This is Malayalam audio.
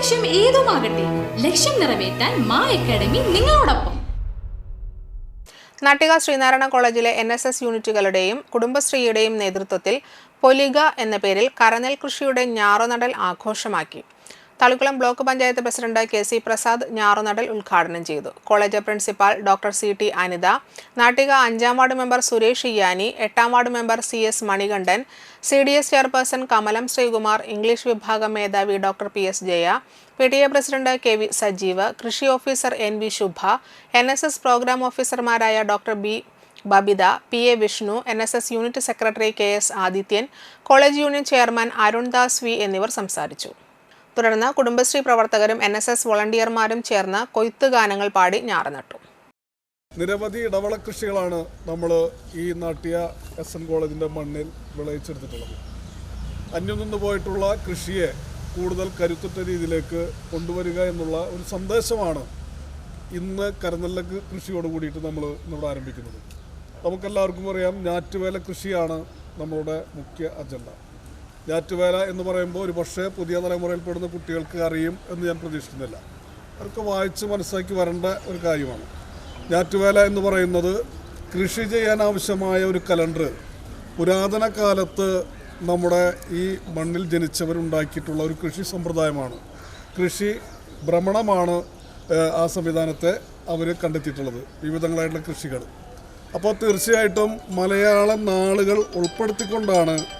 ലക്ഷ്യം ഏതുമാകട്ടെ ലക്ഷ്യം നിറവേറ്റാൻ മാ അക്കാഡമി നിങ്ങളോടൊപ്പം. നാട്ടിക ശ്രീനാരായണ കോളേജിലെ എൻ എസ് എസ് യൂണിറ്റുകളുടെയും കുടുംബശ്രീയുടെയും നേതൃത്വത്തിൽ പൊലിക എന്ന പേരിൽ കരനെൽ കൃഷിയുടെ ഞാറുനടൽ ആഘോഷമാക്കി. Thalikulam block panchayat president K C Prasad ഞാറുനടൽ ഉദ്ഘാടനം ചെയ്തു. College principal doctor C T Anitha Nattika അഞ്ചാം വാർഡ് മെമ്പർ സുരേഷ് ഇയാനി എട്ടാം ward member C S Manikandan C D S chairperson Kamalam Sreekumar English വിഭാഗം മേധാവി doctor P S Jaya P T A president K V Sajeev കൃഷി officer N V Shubha N S S program ഓഫീസർമാരായ doctor B Babitha P A Vishnu N S S unit secretary K S Adithyan college union chairman Arundas V എന്നിവർ സംസാരിച്ചു. തുടർന്ന് കുടുംബശ്രീ പ്രവർത്തകരും എൻ എസ് എസ് വോളണ്ടിയർമാരും ചേർന്ന് കൊയ്ത്ത് ഗാനങ്ങൾ പാടി ഞാറുനട്ടു നിരവധി ഇടവള കൃഷികളാണ് നമ്മൾ ഈ നാട്ടിയ എസ് എൻ കോളേജിന്റെ മണ്ണിൽ വിളയിച്ചെടുത്തിട്ടുള്ളത്. അന്യം നിന്ന് പോയിട്ടുള്ള കൃഷിയെ കൂടുതൽ കരുത്തുറ്റ രീതിയിലേക്ക് കൊണ്ടുവരിക എന്നുള്ള ഒരു സന്ദേശമാണ് ഇന്ന് കരനല്ല കൃഷിയോട് കൂടിയിട്ട് നമ്മൾ ഇന്നിവിടെ ആരംഭിക്കുന്നത്. നമുക്കെല്ലാവർക്കും അറിയാം ഞാറ്റുവേല കൃഷിയാണ് നമ്മളുടെ മുഖ്യ അജണ്ട. ഞാറ്റുവേല എന്ന് പറയുമ്പോൾ ഒരു പക്ഷേ പുതിയ തലമുറയിൽപ്പെടുന്ന കുട്ടികൾക്ക് അറിയും എന്ന് ഞാൻ പ്രതീക്ഷിക്കുന്നില്ല. അവർക്ക് വായിച്ച് മനസ്സിലാക്കി വരേണ്ട ഒരു കാര്യമാണ്. ഞാറ്റുവേല എന്ന് പറയുന്നത് കൃഷി ചെയ്യാൻ ആവശ്യമായ ഒരു കലണ്ടർ. പുരാതന കാലത്ത് നമ്മുടെ ഈ മണ്ണിൽ ജനിച്ചവരുണ്ടാക്കിയിട്ടുള്ള ഒരു കൃഷി സമ്പ്രദായമാണ്. കൃഷി ഭ്രമണമാണ് ആ സംവിധാനത്തെ അവർ കണ്ടെത്തിയിട്ടുള്ളത്. വിവിധങ്ങളായിട്ടുള്ള കൃഷികൾ. അപ്പോൾ തീർച്ചയായിട്ടും മലയാളം നാളുകൾ ഉൾപ്പെടുത്തിക്കൊണ്ടാണ്